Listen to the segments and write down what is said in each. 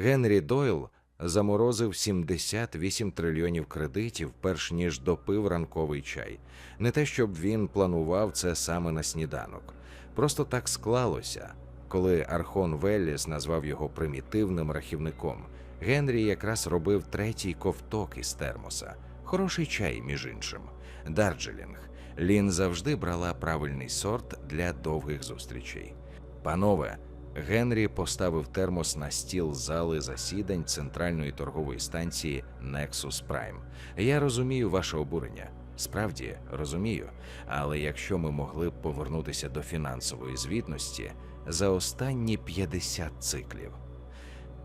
Генрі Дойл заморозив 78 трильйонів кредитів, перш ніж допив ранковий чай. Не те, щоб він планував це саме на сніданок. Просто так склалося. Коли Архон Велліс назвав його примітивним рахівником, Генрі якраз робив третій ковток із термоса. Хороший чай, між іншим. Дарджелінг. Лін завжди брала правильний сорт для довгих зустрічей. Панове, Генрі поставив термос на стіл зали засідань центральної торгової станції Nexus Prime. Я розумію ваше обурення. Справді розумію. Але якщо ми могли б повернутися до фінансової звітності за останні 50 циклів.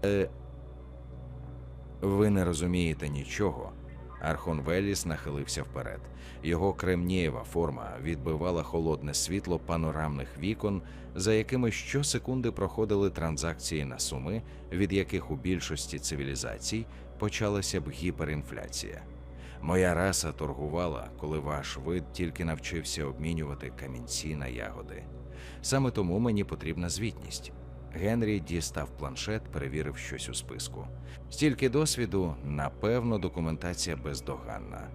Е, ви не розумієте нічого. Архон Веліс нахилився вперед. Його кремнієва форма відбивала холодне світло панорамних вікон, за якими щосекунди проходили транзакції на суми, від яких у більшості цивілізацій почалася б гіперінфляція. Моя раса торгувала, коли ваш вид тільки навчився обмінювати камінці на ягоди. Саме тому мені потрібна звітність. Генрі дістав планшет, перевірив щось у списку. Стільки досвіду, напевно, документація бездоганна.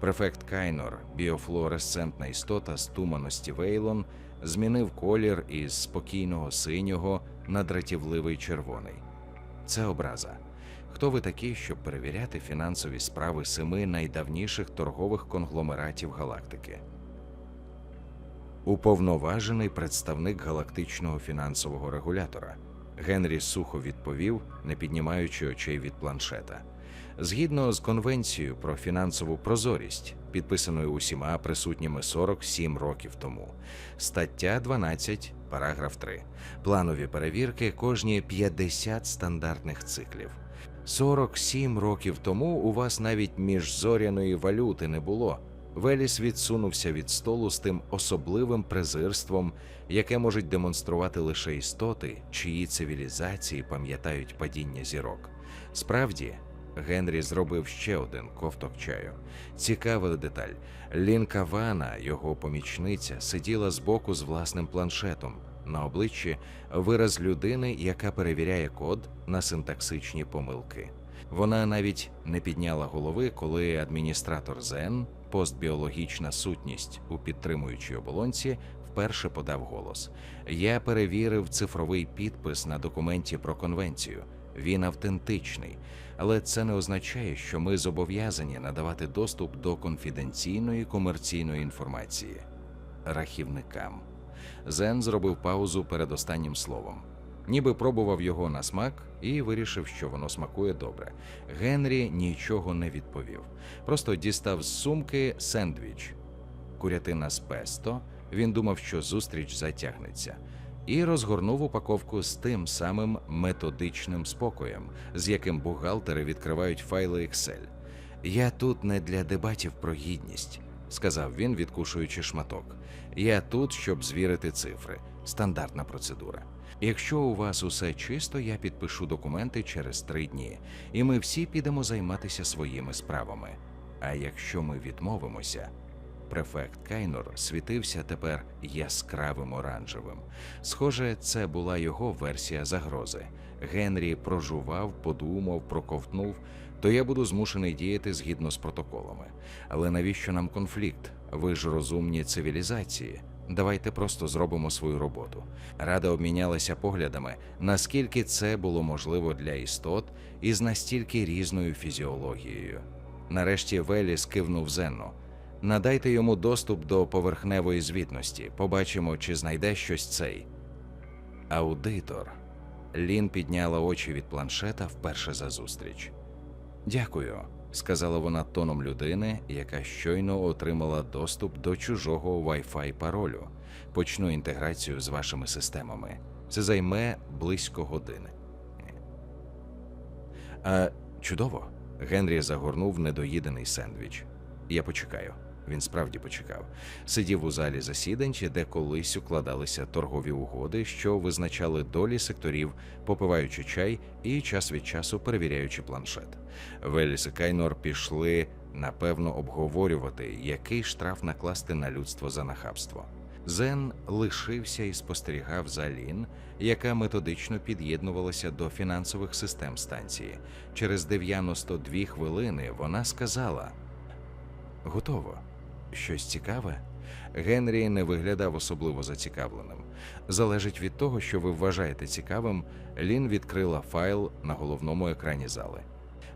Префект Кайнор, біофлуоресцентна істота з туманості Вейлон, змінив колір із спокійного синього на дратівливий червоний. Це образа. Хто ви такі, щоб перевіряти фінансові справи семи найдавніших торгових конгломератів галактики? Уповноважений представник галактичного фінансового регулятора. Генрі сухо відповів, не піднімаючи очей від планшета. Згідно з конвенцією про фінансову прозорість, підписаною усіма присутніми 47 років тому, стаття 12, параграф 3. Планові перевірки кожні 50 стандартних циклів. 47 років тому у вас навіть міжзоряної валюти не було. Веліс відсунувся від столу з тим особливим презирством, яке можуть демонструвати лише істоти, чиї цивілізації пам'ятають падіння зірок. Справді, Генрі зробив ще один ковток чаю. Цікава деталь. Лінка Вана, його помічниця, сиділа збоку з власним планшетом. На обличчі вираз людини, яка перевіряє код на синтаксичні помилки. Вона навіть не підняла голови, коли адміністратор Зен, постбіологічна сутність у підтримуючій оболонці, вперше подав голос. Я перевірив цифровий підпис на документі про конвенцію. Він автентичний, але це не означає, що ми зобов'язані надавати доступ до конфіденційної комерційної інформації рахівникам. Зен зробив паузу перед останнім словом, ніби пробував його на смак і вирішив, що воно смакує добре. Генрі нічого не відповів, просто дістав з сумки сендвіч, курятина з песто. Він думав, що зустріч затягнеться, і розгорнув упаковку з тим самим методичним спокоєм, з яким бухгалтери відкривають файли Excel. Я тут не для дебатів про гідність, сказав він, відкушуючи шматок. Я тут, щоб звірити цифри. Стандартна процедура. Якщо у вас усе чисто, я підпишу документи через три дні, і ми всі підемо займатися своїми справами. А якщо ми відмовимося, префект Кайнор світився тепер яскравим оранжевим. Схоже, це була його версія загрози. Генрі прожував, подумав, проковтнув. То я буду змушений діяти згідно з протоколами. Але навіщо нам конфлікт? Ви ж розумні цивілізації. Давайте просто зробимо свою роботу. Рада обмінялася поглядами, наскільки це було можливо для істот із настільки різною фізіологією. Нарешті Веліс кивнув Зенну. Надайте йому доступ до поверхневої звітності. Побачимо, чи знайде щось цей. Аудитор. Лін підняла очі від планшета вперше за зустріч. Дякую, сказала вона тоном людини, яка щойно отримала доступ до чужого Wi-Fi паролю. Почну інтеграцію з вашими системами. Це займе близько години. А чудово. Генрі загорнув недоїдений сендвіч. Я почекаю. Він справді почекав. Сидів у залі засідань, де колись укладалися торгові угоди, що визначали долі секторів, попиваючи чай і час від часу перевіряючи планшет. Веліс і Кайнор пішли напевно обговорювати, який штраф накласти на людство за нахабство. Зен лишився і спостерігав за Лін, яка методично під'єднувалася до фінансових систем станції. Через 92 хвилини вона сказала: Готово. Щось цікаве? Генрі не виглядав особливо зацікавленим. Залежить від того, що ви вважаєте цікавим, Лін відкрила файл на головному екрані зали.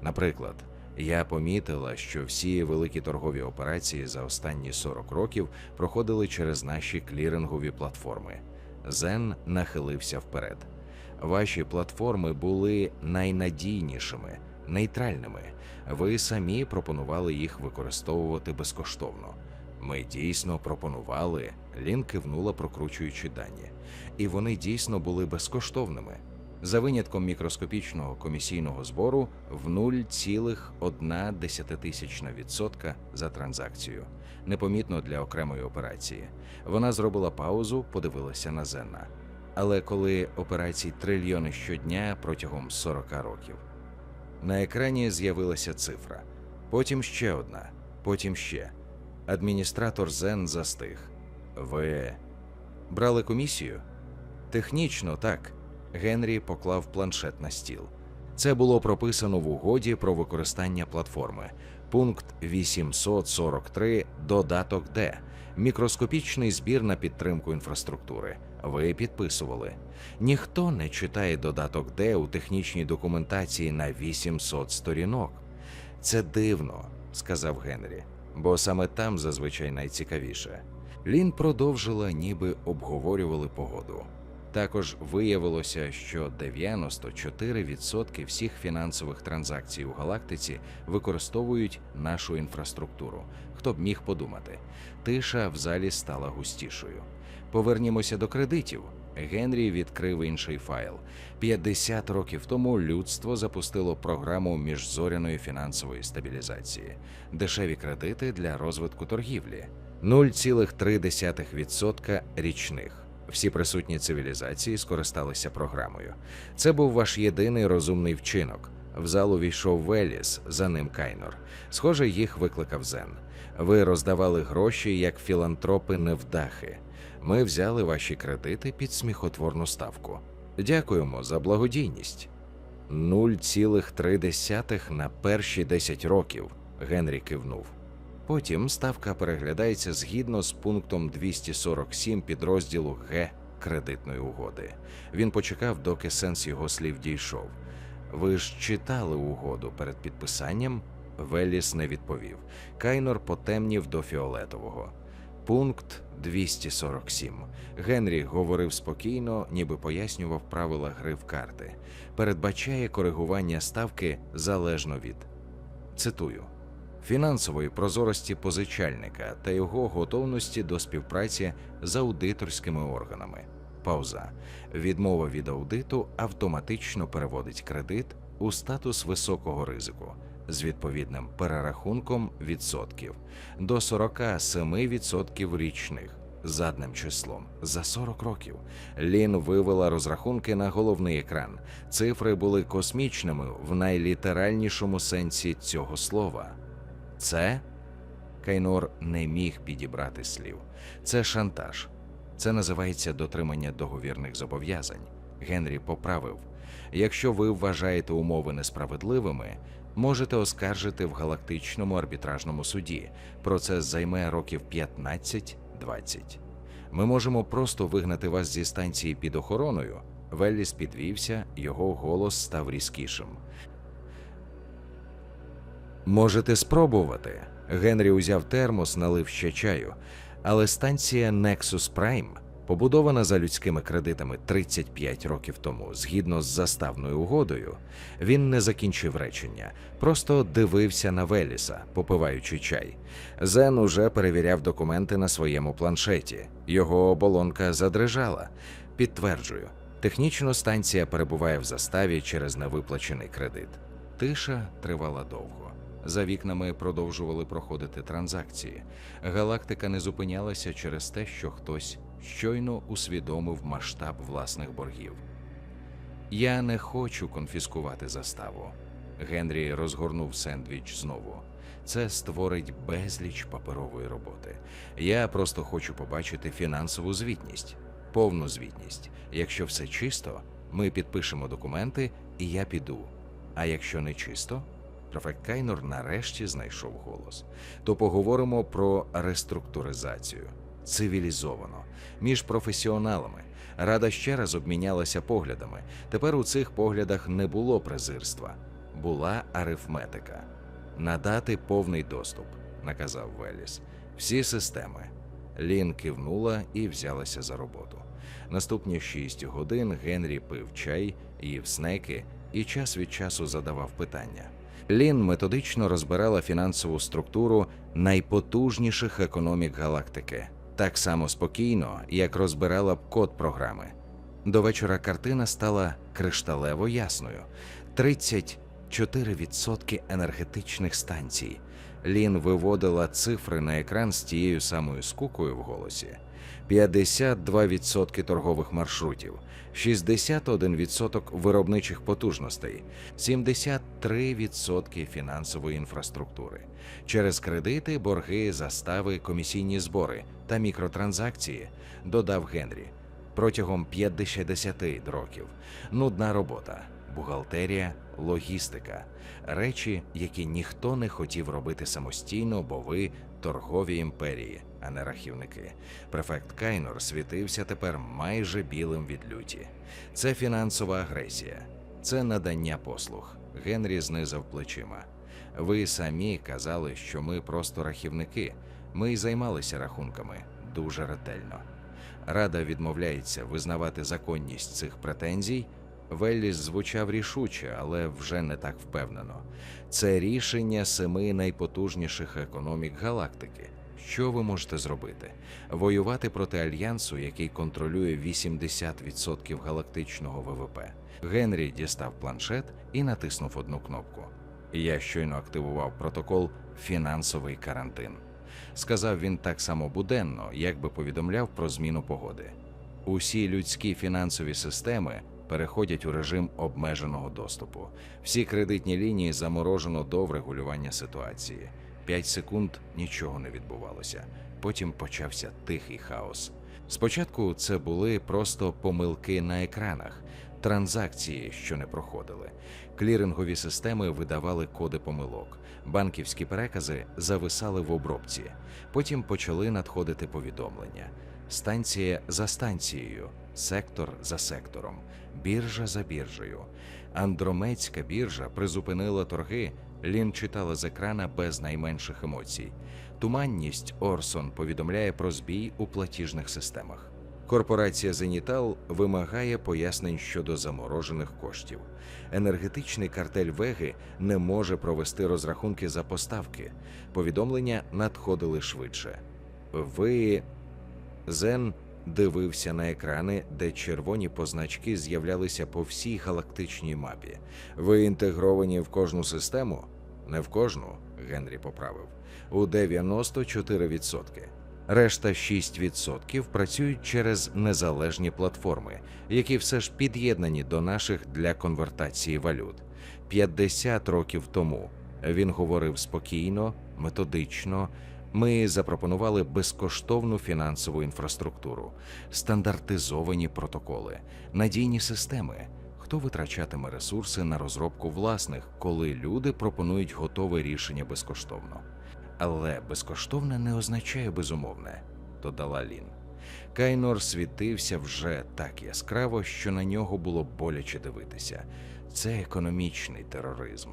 Наприклад, я помітила, що всі великі торгові операції за останні 40 років проходили через наші клірингові платформи. Зен нахилився вперед. Ваші платформи були найнадійнішими, нейтральними. Ви самі пропонували їх використовувати безкоштовно. Ми дійсно пропонували, Лін кивнула, прокручуючи дані, і вони дійсно були безкоштовними. За винятком мікроскопічного комісійного збору в 0,1% за транзакцію, непомітно для окремої операції. Вона зробила паузу, подивилася на Зена. Але коли операцій трильйони щодня протягом 40 років. На екрані з'явилася цифра, потім ще одна, потім ще. Адміністратор Зен застиг. Ви брали комісію? Технічно так. Генрі поклав планшет на стіл. Це було прописано в угоді про використання платформи. Пункт 843, додаток Д. Мікроскопічний збір на підтримку інфраструктури. Ви підписували. Ніхто не читає додаток Д у технічній документації на 800 сторінок. Це дивно, сказав Генрі, бо саме там зазвичай найцікавіше. Лін продовжила, ніби обговорювали погоду. Також виявилося, що 94% всіх фінансових транзакцій у галактиці використовують нашу інфраструктуру. Хто б міг подумати? Тиша в залі стала густішою. Повернімося до кредитів. Генрі відкрив інший файл. 50 років тому людство запустило програму міжзоряної фінансової стабілізації, дешеві кредити для розвитку торгівлі, 0,3% річних. Всі присутні цивілізації скористалися програмою. Це був ваш єдиний розумний вчинок. В зал увійшов Веліс, за ним Кайнор. Схоже, їх викликав Зен. Ви роздавали гроші як філантропи невдахи. Ми взяли ваші кредити під сміхотворну ставку. Дякуємо за благодійність. 0,3 на перші 10 років. Генрі кивнув. Потім ставка переглядається згідно з пунктом 247 підрозділу Г кредитної угоди. Він почекав, доки сенс його слів дійшов. Ви ж читали угоду перед підписанням? Веліс не відповів. Кайнор потемнів до фіолетового. Пункт 247. Генрі говорив спокійно, ніби пояснював правила гри в карти. Передбачає коригування ставки залежно від. Цитую фінансової прозорості позичальника та його готовності до співпраці з аудиторськими органами. Пауза. Відмова від аудиту автоматично переводить кредит у статус високого ризику з відповідним перерахунком відсотків до 47% річних. Задним числом за 40 років Лін вивела розрахунки на головний екран. Цифри були космічними в найлітеральнішому сенсі цього слова. Це Кайнор не міг підібрати слів. Це шантаж. Це називається дотримання договірних зобов'язань. Генрі поправив: якщо ви вважаєте умови несправедливими, можете оскаржити в галактичному арбітражному суді. Процес займе років 15-20. Ми можемо просто вигнати вас зі станції під охороною. Велліс підвівся, його голос став різкішим. Можете спробувати. Генрі узяв термос, налив ще чаю. Але станція Nexus Prime, побудована за людськими кредитами 35 років тому, згідно з заставною угодою, він не закінчив речення, просто дивився на Веліса, попиваючи чай. Зен уже перевіряв документи на своєму планшеті. Його оболонка задрижала. Підтверджую, технічно станція перебуває в заставі через невиплачений кредит. Тиша тривала довго. За вікнами продовжували проходити транзакції. Галактика не зупинялася через те, що хтось щойно усвідомив масштаб власних боргів. Я не хочу конфіскувати заставу. Генрі розгорнув сендвіч знову. Це створить безліч паперової роботи. Я просто хочу побачити фінансову звітність, повну звітність. Якщо все чисто, ми підпишемо документи, і я піду. А якщо не чисто, префект нарешті знайшов голос. То поговоримо про реструктуризацію цивілізовано між професіоналами. Рада ще раз обмінялася поглядами. Тепер у цих поглядах не було презирства, була арифметика. Надати повний доступ, наказав Веліс. Всі системи. Лін кивнула і взялася за роботу. Наступні шість годин Генрі пив чай, їв снеки і час від часу задавав питання. Лін методично розбирала фінансову структуру найпотужніших економік галактики так само спокійно, як розбирала б код програми. До вечора картина стала кришталево ясною: 34% енергетичних станцій. Лін виводила цифри на екран з тією самою скукою в голосі. 52% торгових маршрутів, 61% виробничих потужностей, 73% фінансової інфраструктури. Через кредити, борги, застави, комісійні збори та мікротранзакції, додав Генрі. Протягом 50 років нудна робота, бухгалтерія, логістика, речі, які ніхто не хотів робити самостійно, бо ви торгові імперії, а не рахівники. Префект Кайнор світився тепер майже білим від люті. Це фінансова агресія, це надання послуг. Генрі знизав плечима. Ви самі казали, що ми просто рахівники. Ми й займалися рахунками дуже ретельно. Рада відмовляється визнавати законність цих претензій. Велліс звучав рішуче, але вже не так впевнено. Це рішення семи найпотужніших економік галактики. Що ви можете зробити? Воювати проти альянсу, який контролює 80% галактичного ВВП. Генрі дістав планшет і натиснув одну кнопку. Я щойно активував протокол фінансовий карантин. Сказав він так само буденно, як би повідомляв про зміну погоди. Усі людські фінансові системи переходять у режим обмеженого доступу. Всі кредитні лінії заморожено до врегулювання ситуації. П'ять секунд нічого не відбувалося. Потім почався тихий хаос. Спочатку це були просто помилки на екранах, транзакції, що не проходили. Клірингові системи видавали коди помилок, банківські перекази зависали в обробці. Потім почали надходити повідомлення. Станція за станцією, сектор за сектором, біржа за біржею. Андромецька біржа призупинила торги. Лін читала з екрана без найменших емоцій. Туманність Орсон повідомляє про збій у платіжних системах. Корпорація Зенітал вимагає пояснень щодо заморожених коштів. Енергетичний картель Веги не може провести розрахунки за поставки. Повідомлення надходили швидше. Ви Зен дивився на екрани, де червоні позначки з'являлися по всій галактичній мапі. Ви інтегровані в кожну систему? Не в кожну, Генрі поправив. У 94%. Решта 6% працюють через незалежні платформи, які все ж під'єднані до наших для конвертації валют. 50 років тому він говорив спокійно, методично. Ми запропонували безкоштовну фінансову інфраструктуру, стандартизовані протоколи, надійні системи. Хто витрачатиме ресурси на розробку власних, коли люди пропонують готове рішення безкоштовно? Але безкоштовне не означає безумовне, додала Лін. Кайнор світився вже так яскраво, що на нього було боляче дивитися. Це економічний тероризм.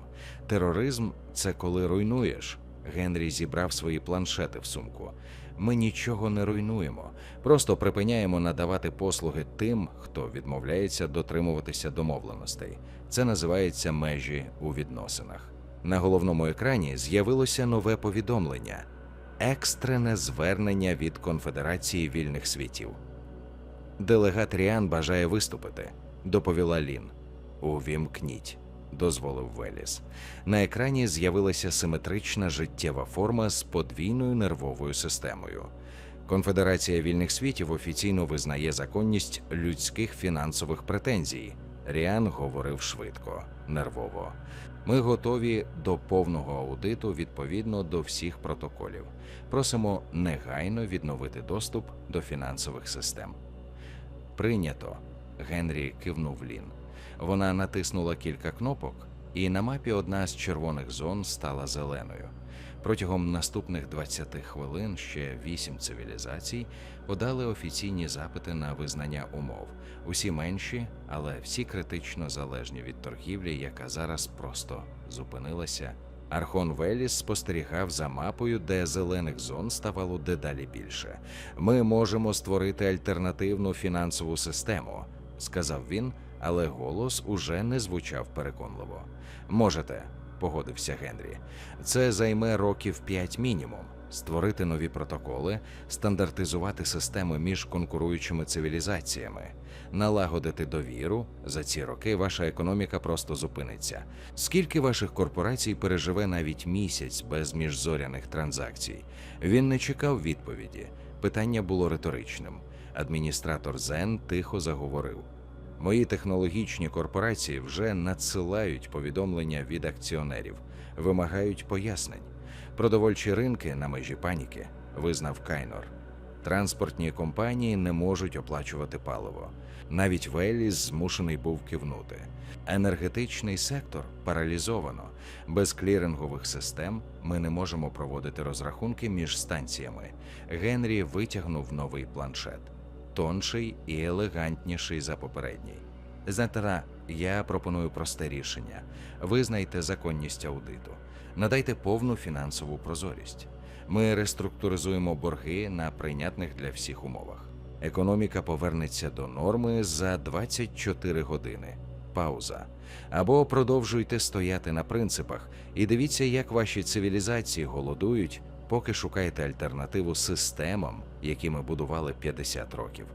Тероризм це коли руйнуєш. Генрі зібрав свої планшети в сумку. Ми нічого не руйнуємо, просто припиняємо надавати послуги тим, хто відмовляється дотримуватися домовленостей. Це називається межі у відносинах. На головному екрані з'явилося нове повідомлення: екстрене звернення від Конфедерації вільних світів. Делегат Ріан бажає виступити, доповіла Лін. Увімкніть, дозволив Веліс. На екрані з'явилася симетрична життєва форма з подвійною нервовою системою. Конфедерація вільних світів офіційно визнає законність людських фінансових претензій. Ріан говорив швидко, нервово. Ми готові до повного аудиту відповідно до всіх протоколів. Просимо негайно відновити доступ до фінансових систем. Прийнято. Генрі кивнув Лін. Вона натиснула кілька кнопок, і на мапі одна з червоних зон стала зеленою. Протягом наступних 20 хвилин ще вісім цивілізацій подали офіційні запити на визнання умов. Усі менші, але всі критично залежні від торгівлі, яка зараз просто зупинилася. Архон Веліс спостерігав за мапою, де зелених зон ставало дедалі більше. Ми можемо створити альтернативну фінансову систему, сказав він, але голос уже не звучав переконливо. Можете, погодився Генрі. Це займе років п'ять мінімум. Створити нові протоколи, стандартизувати системи між конкуруючими цивілізаціями, налагодити довіру. За ці роки ваша економіка просто зупиниться. Скільки ваших корпорацій переживе навіть місяць без міжзоряних транзакцій? Він не чекав відповіді. Питання було риторичним. Адміністратор Зен тихо заговорив. Мої технологічні корпорації вже надсилають повідомлення від акціонерів, вимагають пояснень. Продовольчі ринки на межі паніки, визнав Кайнор. Транспортні компанії не можуть оплачувати паливо. Навіть Веліс змушений був кивнути. Енергетичний сектор паралізовано. Без клірингових систем ми не можемо проводити розрахунки між станціями. Генрі витягнув новий планшет тонший і елегантніший за попередній. Знаєте, я пропоную просте рішення: визнайте законність аудиту, надайте повну фінансову прозорість. Ми реструктуризуємо борги на прийнятних для всіх умовах. Економіка повернеться до норми за 24 години. Пауза. Або продовжуйте стояти на принципах і дивіться, як ваші цивілізації голодують, поки шукаєте альтернативу системам, які ми будували 50 років.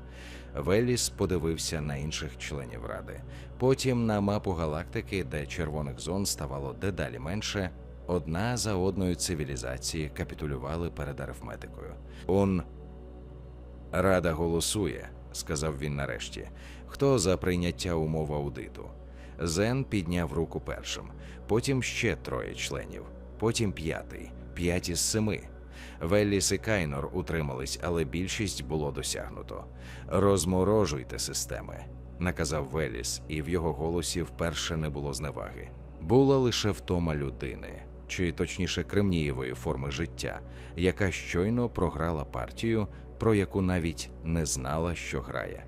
Веліс подивився на інших членів ради, потім на мапу галактики, де червоних зон ставало дедалі менше. Одна за одною цивілізації капітулювали перед арифметикою. Он рада голосує, сказав він нарешті. Хто за прийняття умов аудиту? Зен підняв руку першим, потім ще троє членів, потім п'ятий, п'ять із семи. Велліс і Кайнор утримались, але більшість було досягнуто. Розморожуйте системи, наказав Веліс, і в його голосі вперше не було зневаги. Була лише втома людини, чи точніше кремнієвої форми життя, яка щойно програла партію, про яку навіть не знала, що грає.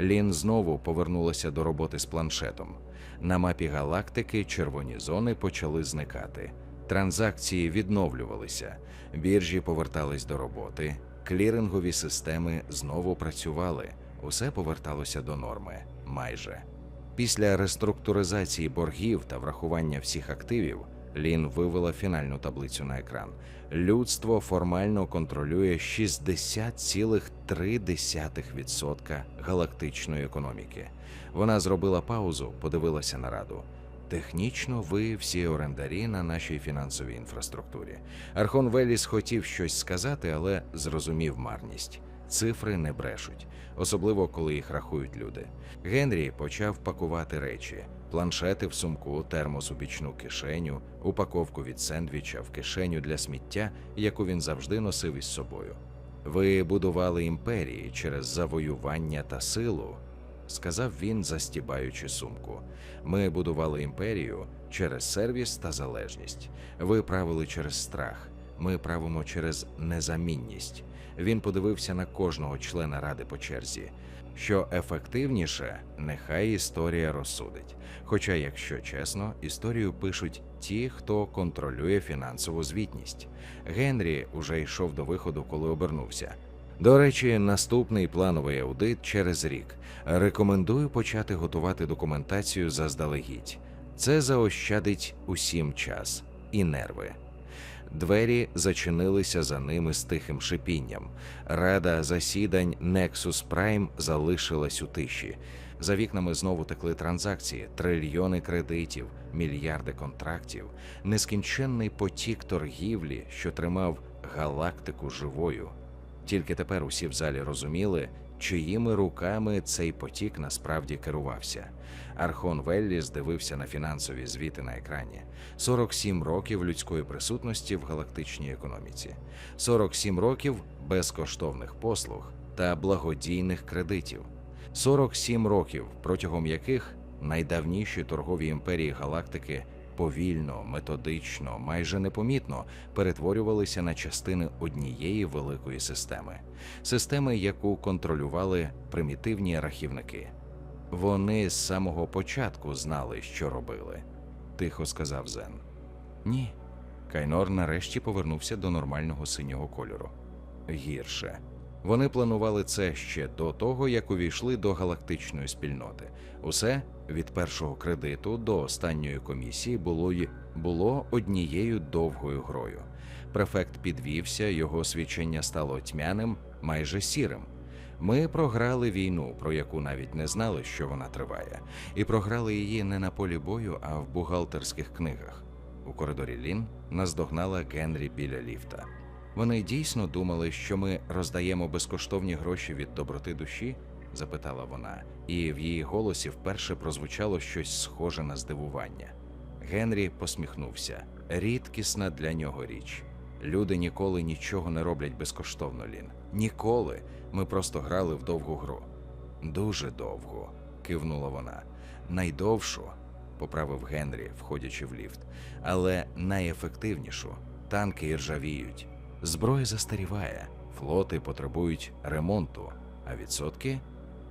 Лін знову повернулася до роботи з планшетом. На мапі галактики червоні зони почали зникати. Транзакції відновлювалися, біржі повертались до роботи, клірингові системи знову працювали, усе поверталося до норми майже. Після реструктуризації боргів та врахування всіх активів Лін вивела фінальну таблицю на екран. Людство формально контролює 60,3% галактичної економіки. Вона зробила паузу, подивилася на раду. Технічно, ви всі орендарі на нашій фінансовій інфраструктурі. Архон Веліс хотів щось сказати, але зрозумів марність. Цифри не брешуть, особливо коли їх рахують люди. Генрі почав пакувати речі: планшети в сумку, термос у бічну кишеню, упаковку від сендвіча в кишеню для сміття, яку він завжди носив із собою. Ви будували імперії через завоювання та силу, сказав він, застібаючи сумку. Ми будували імперію через сервіс та залежність. Ви правили через страх. Ми правимо через незамінність. Він подивився на кожного члена ради по черзі. Що ефективніше, нехай історія розсудить. Хоча, якщо чесно, історію пишуть ті, хто контролює фінансову звітність. Генрі уже йшов до виходу, коли обернувся. До речі, наступний плановий аудит через рік. Рекомендую почати готувати документацію заздалегідь. Це заощадить усім час і нерви. Двері зачинилися за ними з тихим шипінням. Рада засідань Nexus Prime залишилась у тиші. За вікнами знову текли транзакції, трильйони кредитів, мільярди контрактів, нескінченний потік торгівлі, що тримав галактику живою. Тільки тепер усі в залі розуміли, чиїми руками цей потік насправді керувався. Архон Велліс дивився на фінансові звіти на екрані. 47 років людської присутності в галактичній економіці, 47 років безкоштовних послуг та благодійних кредитів, 47 років, протягом яких найдавніші торгові імперії галактики повільно, методично, майже непомітно перетворювалися на частини однієї великої системи, системи, яку контролювали примітивні рахівники. Вони з самого початку знали, що робили, тихо сказав Зен. Ні. Кайнор нарешті повернувся до нормального синього кольору. Гірше. Вони планували це ще до того, як увійшли до галактичної спільноти. Усе від першого кредиту до останньої комісії було, було однією довгою грою. Префект підвівся, його свідчення стало тьмяним, майже сірим. Ми програли війну, про яку навіть не знали, що вона триває, і програли її не на полі бою, а в бухгалтерських книгах. У коридорі Лін наздогнала Генрі біля ліфта. Вони дійсно думали, що ми роздаємо безкоштовні гроші від доброти душі? запитала вона, і в її голосі вперше прозвучало щось схоже на здивування. Генрі посміхнувся. Рідкісна для нього річ. Люди ніколи нічого не роблять безкоштовно, Лін. Ніколи. Ми просто грали в довгу гру. Дуже довго, кивнула вона. Найдовшу, поправив Генрі, входячи в ліфт, але найефективнішу. Танки іржавіють. Зброя застаріває, флоти потребують ремонту, а відсотки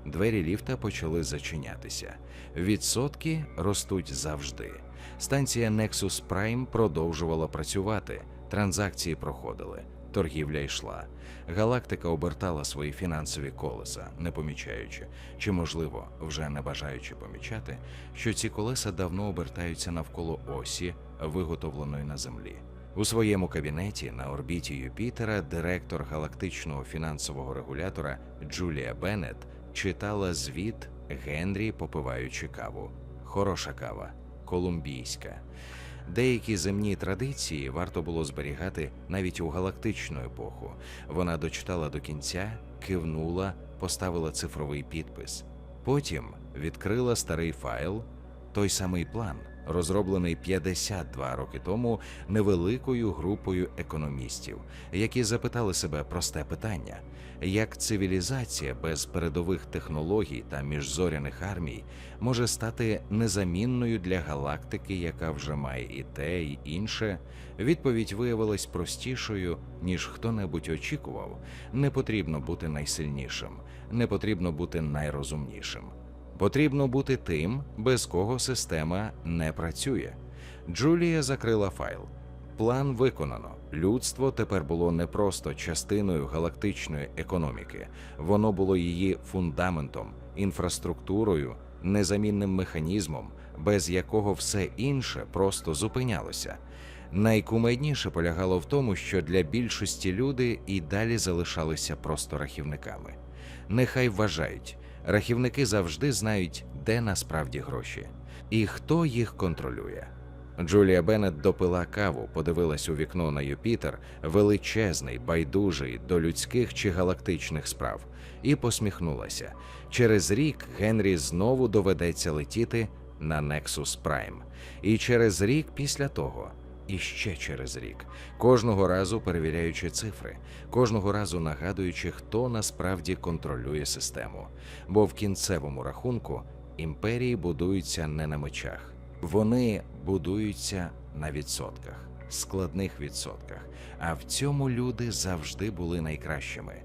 двері ліфта почали зачинятися. Відсотки ростуть завжди. Станція Nexus Prime продовжувала працювати, транзакції проходили, торгівля йшла. Галактика обертала свої фінансові колеса, не помічаючи, чи, можливо, вже не бажаючи помічати, що ці колеса давно обертаються навколо осі, виготовленої на землі. У своєму кабінеті на орбіті Юпітера директор галактичного фінансового регулятора Джулія Беннет читала звіт Генрі, попиваючи каву. Хороша кава, колумбійська. Деякі земні традиції варто було зберігати навіть у галактичну епоху. Вона дочитала до кінця, кивнула, поставила цифровий підпис. Потім відкрила старий файл, той самий план, розроблений 52 роки тому невеликою групою економістів, які запитали себе просте питання: як цивілізація без передових технологій та міжзоряних армій може стати незамінною для галактики, яка вже має і те, і інше? Відповідь виявилась простішою, ніж хто-небудь очікував. Не потрібно бути найсильнішим, не потрібно бути найрозумнішим. Потрібно бути тим, без кого система не працює. Джулія закрила файл. План виконано. Людство тепер було не просто частиною галактичної економіки, воно було її фундаментом, інфраструктурою, незамінним механізмом, без якого все інше просто зупинялося. Найкумедніше полягало в тому, що для більшості люди і далі залишалися просто рахівниками. Нехай вважають, рахівники завжди знають, де насправді гроші, і хто їх контролює. Джулія Беннет допила каву, подивилась у вікно на Юпітер, величезний, байдужий до людських чи галактичних справ, і посміхнулася. Через рік Генрі знову доведеться летіти на Nexus Prime. І через рік після того, і ще через рік, кожного разу перевіряючи цифри, кожного разу нагадуючи, хто насправді контролює систему. Бо в кінцевому рахунку імперії будуються не на мечах. Вони будуються на відсотках, складних відсотках. А в цьому люди завжди були найкращими.